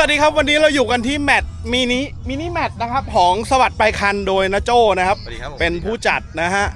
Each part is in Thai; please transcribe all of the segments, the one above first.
วัสดีครับวันนี้เราอยู่กันที่แมตช์มินิมินิแมตช์นะครับของสวัสดิ์ไปคันโดยนะโจนะครับ สวัสดีครับผม เป็นผู้จัดนะฮะ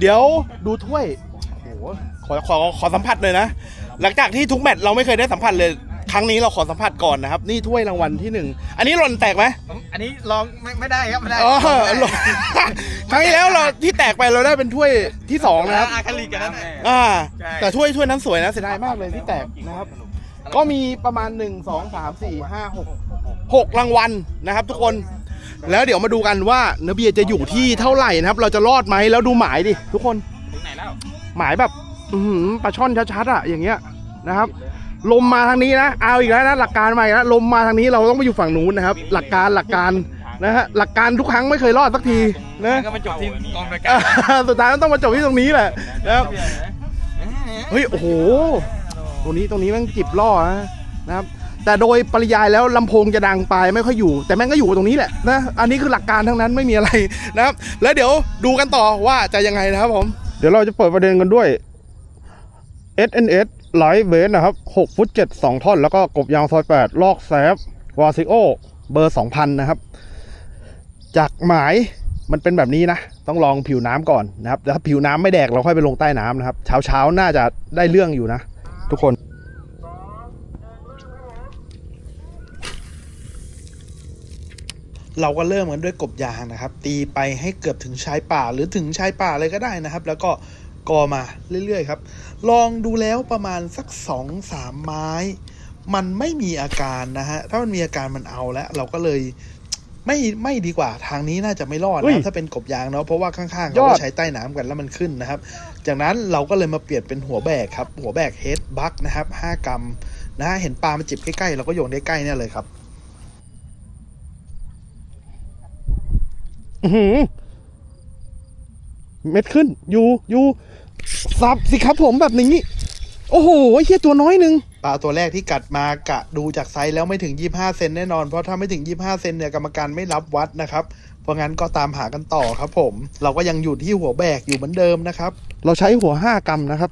เดี๋ยวดูถ้วยโอ้โหขอขอขอสัมผัสเลยนะ หลังจากที่ทุกแมตช์เราไม่เคยได้สัมผัสเลย ครั้งนี้เราขอสัมผัสก่อนนะครับ นี่ถ้วยรางวัลที่หนึ่งอันนี้หล่นแตกไหมผมอันนี้ลองไม่ไม่ได้ครับไม่ได้อ๋อไม่หล่นครั้งที่แล้วเราที่แตกไปเราได้เป็นถ้วยที่สองได้นะครับ อาคาลิกกันนั่นแหละ อ่า ใช่ แต่ถ้วยถ้วยนั้นสวยนะเสียดายมากเลยที่แตกนะครับ ก็มีประมาณ 1 2 3 4 5 6 6รางวัลนะครับ ทุกคน แล้วเดี๋ยวมาดูกันว่าเนอเบียร์จะอยู่ที่เท่าไหร่นะครับ เราจะรอดไหมแล้วดูหมายดิทุกคน ถึงไหนแล้วหมายแบบอื้อหือปลาช่อนชัดๆอะอย่างเงี้ยนะครับ ลมมาทางนี้นะเอาอีกแล้วนะหลักการใหม่แล้วลมมาทางนี้เราต้องไปอยู่ฝั่งนู้นนะครับ หลักการหลักการนะฮะหลักการทุกครั้งไม่เคยรอดสักทีนะ ก็มาจบที่กองรายการอ่าสุดท้ายมันต้องมาจบที่ตรงนี้แหละนะครับ เฮ้ยโอ้โห ตรงนี้ตรงนี้แม่งจิบล่อนะนะครับ แต่โดยปริยายแล้วลำโพงจะดังไปไม่ค่อยอยู่ แต่แม่งก็อยู่ตรงนี้แหละนะอันนี้คือหลักการทั้งนั้นไม่มีอะไรนะครับ แล้วเดี๋ยวดูกันต่อว่าจะยังไงนะครับผม เดี๋ยวเราจะเปิดประเด็นกันด้วย SNS ไลท์เวสนะครับ6ฟุต7 2 ท่อน แล้วก็กบยางซอย 8 ลอกแซฟวาซิโอเบอร์ 2,000 นะครับ จากหมายมันเป็นแบบนี้นะ ต้องลองผิวน้ำก่อนนะครับแล้วถ้าผิวน้ำไม่แดกเราค่อยไปลงใต้น้ำนะครับ เช้าเช้าๆน่าจะได้เรื่องอยู่นะ ทุกคน เราก็เริ่มกันด้วยกบยางนะครับ ตีไปให้เกือบถึงชายป่าหรือถึงชายป่าเลยก็ได้นะครับ แล้วก็กอมาเรื่อยๆครับ ลองดูแล้วประมาณสักสองสามไม้ มันไม่มีอาการนะฮะ ถ้ามันมีอาการมันเอาแล้ว เราก็เลยไม่ไม่ดีกว่าทางนี้น่าจะไม่รอดอุ้ยนะถ้าเป็นกบยางเนาะเพราะว่าข้างๆยเขาอดก็ใช้ใต้น้ำกันแล้วมันขึ้นนะครับจากนั้นเราก็เลยมาเปลี่ยนเป็นหัวแบกครับ หัวแบกเฮดบักนะครับ 5 กรัมนะฮะเห็นปลามันจิบใกล้ๆเราก็โยนได้ใกล้เนี่ยเลยครับอื้อหือเม็ดขึ้น อยู่อยู่สับสิครับผมแบบนี้ โอ้โหไอ้เฮียตัวน้อยหนึ่งปลาตัวแรกที่กัดมากะดูจากไซส์แล้วไม่ถึง 25 เซนแน่นอน เพราะถ้าไม่ถึง 25 เซนเนี่ยกรรมการไม่รับวัดนะครับเพ ราะงั้นก็ตามหากันต่อครับผม เราก็ยังอยู่ที่หัวแบกอยู่เหมือนเดิมนะครับ เราใช้หัว5กรัมนะครับ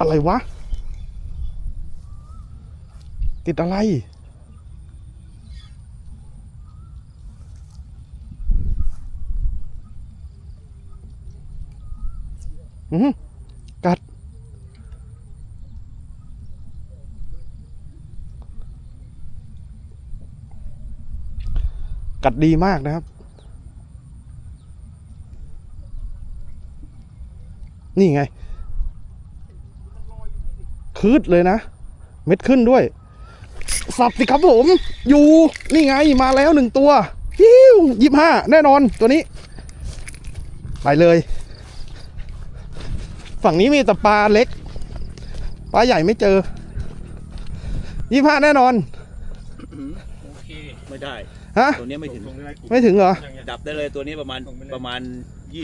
อะไรวะ ติดอะไร อืมกัด กัดดีมากนะครับ นี่ไง คืดเลยนะ เม็ดขึ้นด้วย สับสิครับผม อยู่ นี่ไง มาแล้วหนึ่งตัวฮิวยี่ห้าแน่นอนตัวนี้ ไปเลย ฝั่งนี้มีแต่ปลาเล็ก ปลาใหญ่ไม่เจอยี่ห้าแน่นอน ไม่ได้ ฮะ ตัวนี้ไม่ถึง ไม่ถึงเหรอ ดับได้เลยตัวนี้ประมาณประมาณ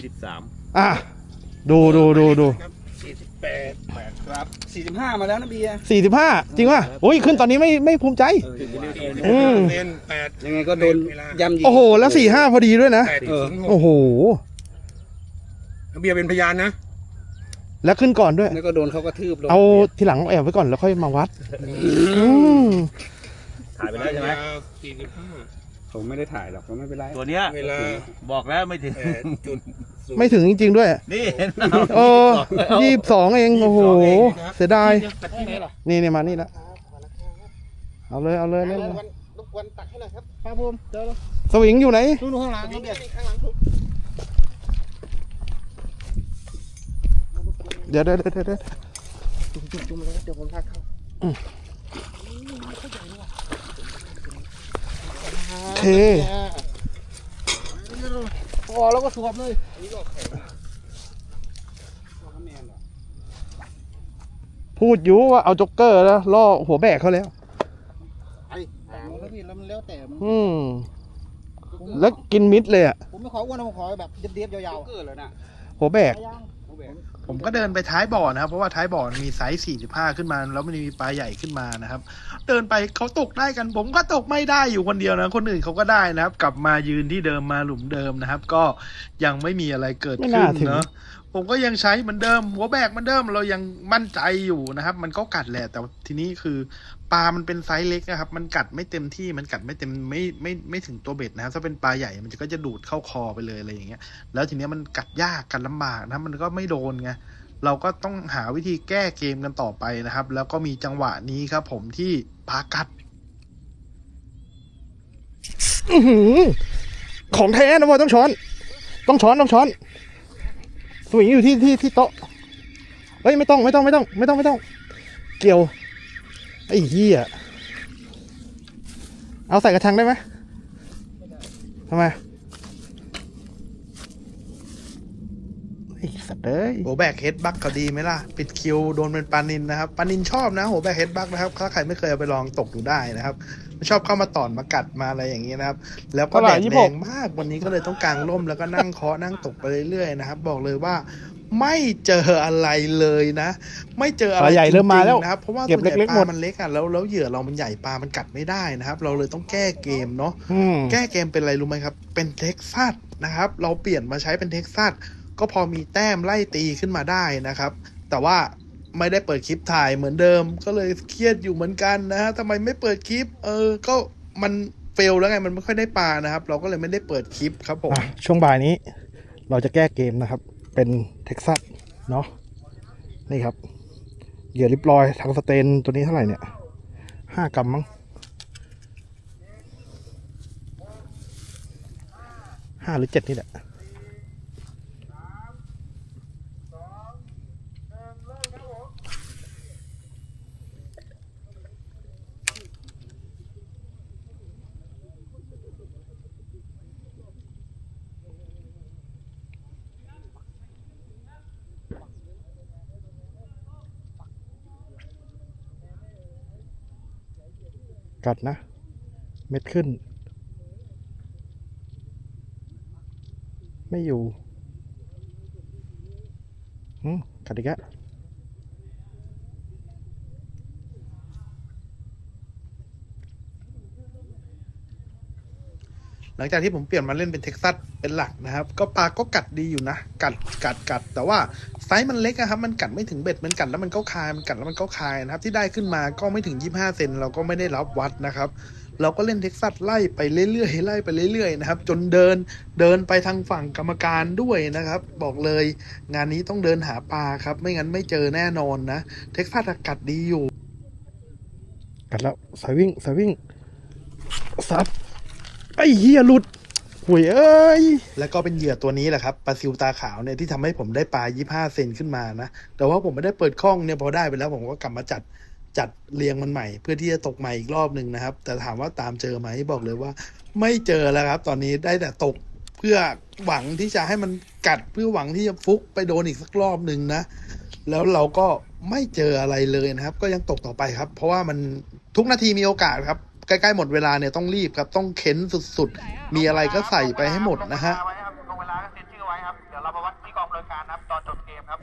23อะ ดูดูดูดูครับ45มาแล้วนะเบียร์สี่สิบห้าจริงป่ะโอ้ยขึ้นตอนนี้ไม่ไม่ภูมิใจอืมเล่นแปดยังไงก็โดนย่ำยีโอ้โห แล้วสี่ห้าพอดีด้วยนะแปดเออถึงหโอ้กโห เบียร์เป็นพยานนะ แล้วขึ้นก่อนด้วย แล้วก็โดนเขากระทืบลงเอาทีหลังแอบไว้ก่อนแล้วค่อยมาวัดอืมถ่ายไปแล้วใช่ไหมสี่สิบห้าผมไม่ได้ถ่ายหรอกก็ไม่เป็นไรตัวเนี้ยเวลาบอกแล้วไม่ถึงแปดจุดศูนย์ไม่ถึงจริง ๆ ด้วย นี่เห็นโอ้ยี่สองเอง โอ้โห เสียดาย นี่เนี่ยมานี่ละเอาเลย เอาเลยเล่นเลยรบกวนตักให้หน่อยครับครับผมเจอแล้วสวิงอยู่ไหน นู่นข้างหลังนี่เบียร์ข้างหลัง เดี๋ยวเดี๋ยวเดี๋ยวเดี๋ยวจุ่มจุ่มเลยเดี๋ยวผมทักเข้าโอเคพอแล้วก็สวมเลยพูดอยู่ว่าเอาจ็อกเกอร์แล้วล่อหัวแบกเขาแล้วไอ้แล้วพี่แล้วมันแล้วแต่มันอืมแล้วกินมิดเลยอะผมไม่ขออ้วนนะผมขอแบบเดียบๆยาวเกิดแล้วนะหัวแบกๆยาง ผมก็เดินไปท้ายบ่อนะครับ เพราะว่าท้ายบ่อมันมีไซส์สี่สิบผ้าขึ้นมา แล้วมันมีปลาใหญ่ขึ้นมานะครับ เดินไปเขาตกได้กัน ผมก็ตกไม่ได้อยู่คนเดียวนะ คนอื่นเขาก็ได้นะครับ กลับมายืนที่เดิมมาหลุมเดิมนะครับ ก็ยังไม่มีอะไรเกิดขึ้นเนาะ ผมก็ยังใช้เหมือนเดิม หัวแบกเหมือนเดิมเรายังมั่นใจอยู่นะครับ มันก็กัดแหละแต่ทีนี้คือปลา มันเป็นไซส์เล็กนะครับ มันกัดไม่เต็มที่มันกัดไม่เต็มไม่ไม่ไม่ถึงตัวเบ็ดนะครับถ้าเป็นปลาใหญ่มันก็จะดูดเข้าคอไปเลยอะไรอย่างเงี้ยแล้วทีเนี้ยมันกัดยากกัดลำบากนะมันก็ไม่โดนไงเราก็ต้องหาวิธีแก้เกมกันต่อไปนะครับ แล้วก็มีจังหวะนี้ครับ ผมที่ปลากัดอของแท้นะบอยต้องช้อน ต้องช้อนต้องช้อน สวิงอยู่ที่ที่ที่โต๊ะเฮ้ยไม่ต้องไม่ต้องไม่ต้อง ไม่ต้องไม่ต้อง เกี่ยวไอ้เหี้ยเอาใส่กระชังได้ไหมทำไมไอ้สัตว์เอ้ยโหแบกเฮดบักเขาดีไหมล่ะ ปิดคิวโดนเป็นปลานินนะครับปลานินชอบนะโหแบกเฮดบักนะครับถ้าใครไม่เคยเอาไปลองตกดูได้นะครับ ชอบเข้ามาตอนมากัดมาอะไรอย่างนี้นะครับ แล้วก็เท่าไหแดร่ดยี่แรสิบหกงมากวันนี้ก็เลยต้องกางร่มแล้วก็นั่งเคาะนั่งตกไปเรื่อยๆนะครับ บอกเลยว่าไม่เจออะไรเลยนะ ไม่เจออะไรปลาใหญ่เริ่มมาแล้วจงๆนะครับเพราะว่าเก็บส่วนใหญ่เล็กๆปหมลาดมันเล็กอะแล้วแล้วเหยื่อเรามันใหญ่ปลามันกัดไม่ได้นะครับ เราเลยต้องแก้เกมเนาะอืมแก้เกมเป็นอะไรรู้ไหมครับ เป็นเท็กซัสนะครับ เราเปลี่ยนมาใช้เป็นเท็กซัสก็พอมีแต้มไล่ตีขึ้นมาได้นะครับ แต่ว่า ไม่ได้เปิดคลิปถ่ายเหมือนเดิม ก็เลยเครียดอยู่เหมือนกันนะฮะทำไมไม่เปิดคลิป เออ ก็มันเฟลแล้วไงมันไม่ค่อยได้ปลานะครับ เราก็เลยไม่ได้เปิดคลิปครับผม อะช่วงบ่ายนี้เราจะแก้เกมนะครับ เป็นเท็กซัสเนาะนี่ครับ เหยื่อริบลอยทางสเตนตัวนี้เท่าไหร่เนี่ยห้ากรัมมั้งห้าหรือเจ็ดนี่แหละ กัดนะ เม็ดขึ้น ไม่อยู่หืมกัดอีกแล้วหลังจากที่ผมเปลี่ยนมาเล่นเป็นเท็กซัสเป็นหลักนะครับ ก็ปลาก็กัดดีอยู่นะ กัดกัดกัด แต่ว่า ส์มันเล็กอะครับ มันกัดไม่ถึงเบ็ด มันกัดแล้วมันก็คาย มันกัดแล้วมันก็คายนะครับ ที่ได้ขึ้นมาก็ไม่ถึง 25 เซน เราก็ไม่ได้รับวัดนะครับ เราก็เล่นเท็กซัสไล่ไปเรื่อยๆ ไล่ไปเรื่อยๆ นะครับ จนเดิน เดินไปทางฝั่งกรรมการด้วยนะครับ บอกเลย งานนี้ต้องเดินหาปลาครับ ไม่งั้นไม่เจอแน่นอนนะ เท็กซัสกัดดีอยู่ กัดแล้วสายวิ่งสายวิ่งซับไอ้เหี้ยหลุด หุยเอ้ย แล้วก็เป็นเหยื่อตัวนี้แหละครับปลาซิวตาขาวเนี่ยที่ทำให้ผมได้ปลา25เซนขึ้นมานะ แต่ว่าผมไม่ได้เปิดข้องเนี่ยพอได้ไปแล้วผมก็กลับมาจัดจัดเรียงมันใหม่ เพื่อที่จะตกใหม่อีกรอบหนึ่งนะครับ แต่ถามว่าตามเจอไหมบอกเลยว่า ไม่เจอแล้วครับ ตอนนี้ได้แต่ตกเพื่อหวังที่จะให้มันกัดเพื่อหวังที่จะฟุกไปโดนอีกสักรอบหนึ่งนะ แล้วเราก็ไม่เจออะไรเลยนะครับ ก็ยังตกต่อไปครับ เพราะว่ามันทุกนาทีมีโอกาสครับ ใกล้ๆหมดเวลาเนี่ยต้องรีบครับต้องเค้นสุดๆ มีอะไรก็ใส่ไปให้หมดนะฮะไว้ครับลงเวลาก็เซ็นชื่อไว้ครับ เดี๋ยวเรามาวัดที่กองบริการนะครับตอนจบเกมครับ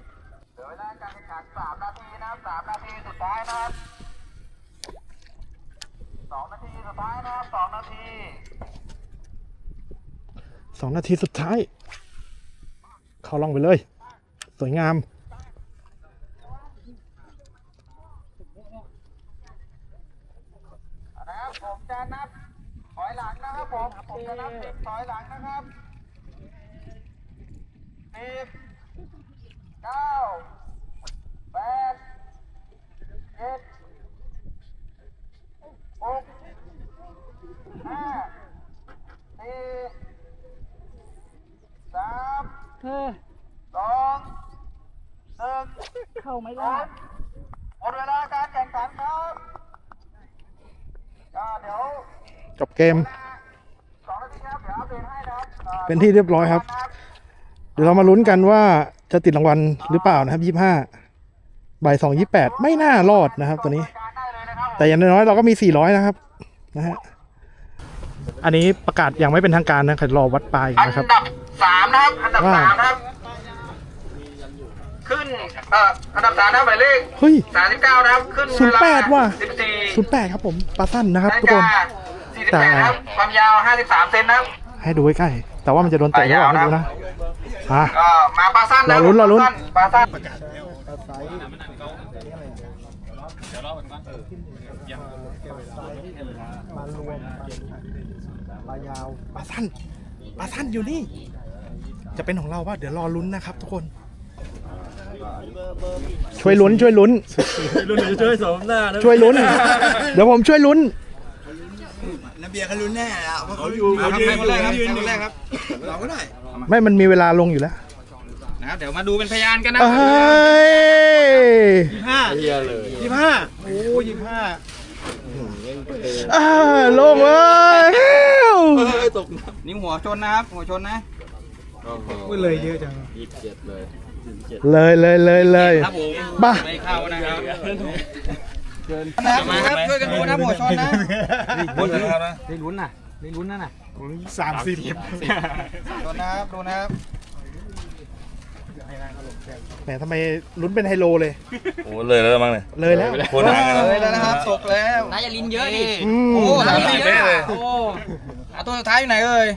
เหลือเวลาการแข่งขันสามนาทีนะครับสามนาทีสุดท้ายนะครับสองนาทีสุดท้ายนะครับสองนาทีสองนาทีสุดท้าย เข้าล่องไปเลย สวยงาม นะครับผมจะนับถอยหลังนะครับผมผมจะนับสิบถอยหลังนะครับสิบเก้าแปดเจ็ดหกห้าสี่สามสองหนึ่ง เข้าไม่ได้หมดเวลาการแข่งขันครับก็เดี๋ยวจบเกม สองนาทีครับเดี๋ยวอัปเดตให้นะครับอ่าเป็นที่เรียบร้อยครับ เดี๋ยวเรามาลุ้นกันว่าจะติดรางวัลหรือเปล่านะครับยี่ห้าบ่ายสองยี่แปดไม่น่ารอดนะครับ ตัวนี้ การได้เลยนะครับ แต่อย่างน้อยๆเราก็มีสี่ร้อยนะครับนะฮะอันนี้ประกาศยังไม่เป็นทางการนะครับรอวัดปลายอันนะครับ ดับสามนะครับ อันดับว่า สามนะครับ ขึ้นเอ่ออันดับสามนะครับหมายเลขเฮ้ย สามสิบเก้านะครับ ขึ้นศูนย์แปดว่ะ สิบสี่ศูนย์แปดครับผมปลาสั้นนะครับนาทุฬิกคนกาสี่สิบแปดนะครับ ความยาวห้าสิบสามเซนนะครับ ให้ดูใกล้ๆแต่ว่ามันจะโดนเตะหรือเปล่าไม่รู้นะอะ ก็มาปลาสั้นนะรอลุ้นรอลุ้น ปลาสั้น ปลายาวปลาสั้นปลาสั้นอยู่นี่ จะเป็นของเราว่าเดี๋ยวรอลุ้นนะครับ ทุกคน ช่วยลุ้นช่วยลุ้น รุ่นจะช่วยสมหน้านะช่วยลุ้น เดี๋ยวผมช่วยลุ้น น้ำเบียร์เขารู้แน่แล้วเพราะเขาอยู่มาเขาครับยืใครนคนแรกครับยืนใครคนแรกครับ เราก็ได้ไม่มันมีเวลาลงอยู่แล้วนะครับเดี๋ยวมาดูเป็นพยานกันนะเอ้ยห้าเฮียเลยยี่ห้าโอ้ยี่ห้าอ่าลงเลยตกนี่หัวชนนะครับหัวชนนะพูดเลยเยอะจัง ยี่สิบเจ็ดเลย เลยเลยเลยเลยครับผมบ้าไม่เข้านะครับนะครับมาครับช่วยกันดูนะหัวชนนะบนนะครับนะได้ลุ้นน่ะได้ลุ้นนั่นน่ะสามสิบชนนะครับดูนะครับแหมทำไมลุ้นเป็นไฮโลเลย โอ้เลยแล้วมั้งเนี่ย เลยแล้วโคตรห่างกันเลเลยยแล้วนะครับตกแล้วน่าจะลิ้นเยอะดิอืมโอ้สามสิบเป๊ะเลยโอ้หาตัวสุดท้ายอยู่ไหนเอ่ย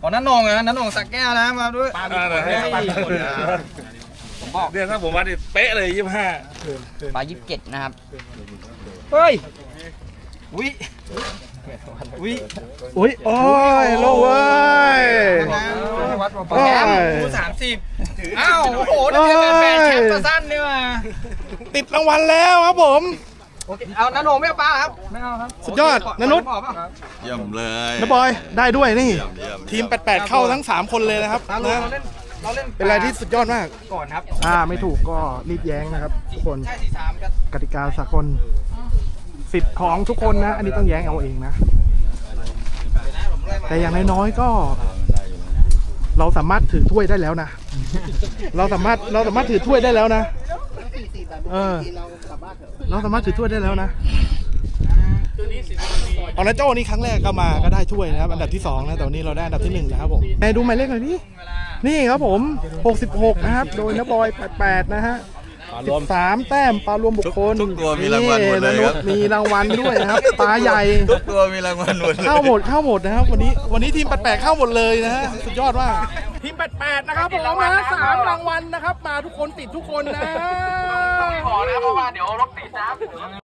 ของนันนงเหรอนันนงสักแก้วนะมาด้วยอ่าเดี๋ยวให้ปันคนนะเนี่ยถ้าผมวัดนี่เป๊ะเลยยี่สิบห้าปลายิบเจ็ดนะครับ เฮ้ยวิวิอุ้ยโอ้ยลงเว้ยวัดโอ้ยแชมป์คู่สามสิบอ้าวโอ้โหนักเรียนแบนแบนแชมป์ตัวสั้นนี่มาติดรางวัลแล้วครับผมโอเคเอานันนงไม่เอาปลาครับไม่เอาครับสุดยอดนนุชปล่อยเปล่าเยี่ยมเลยนะบอยได้ด้วยนี่เยี่ยมเยี่ยมทีม 88 เข้าทั้ง 3 คนเลยนะครับเรานะ เล่นเราเล่นเป็นอะไรที่สุดยอดมาก ก่อนครับถ้าไม่ถูกก็รีบแย้งนะครับ ทุกคนใช่สี่สามกันกติกาสากลสิทธิ์ของทุกคนนะ อันนี้ต้องแย้งเอาเองนะแต่อย่างน้อยๆก็ เราสามารถถือถ้วยได้แล้วนะ เราสามารถเราสามารถถือถ้วยได้แล้วนะเออเราสามารถถือถ้วยได้แล้วนะเอานะโจ้นี่ครั้งแรกก็มาก็ได้ถ้วยนะครับ อันดับที่สองนะแต่วันนี้เราได้อันดับที่หนึ่งนะครับผมแม่ดูหมายเลขหน่อยดิ นี่ครับผม 66 นะครับ โดยนบอย88 นะฮะ13 แต้มปลารวมบุคคลทุกตัวมีรางวัลหมดเลยนี่ครับนะนุชมีรางวัลด้วยนะครับปลาใหญ่ทุกตัวมีรางวัลหมดเลยเข้าหมดเข้าหมดนะครับ วันนี้วันนี้ทีม88เข้าหมดเลยนะฮะสุดยอดมากทีม88นะครับผมนะสามรางวัลนะครับ มาทุกคนติดทุกคนนะขอนะครับเพราะว่าเดี๋ยวรถติดนะครับ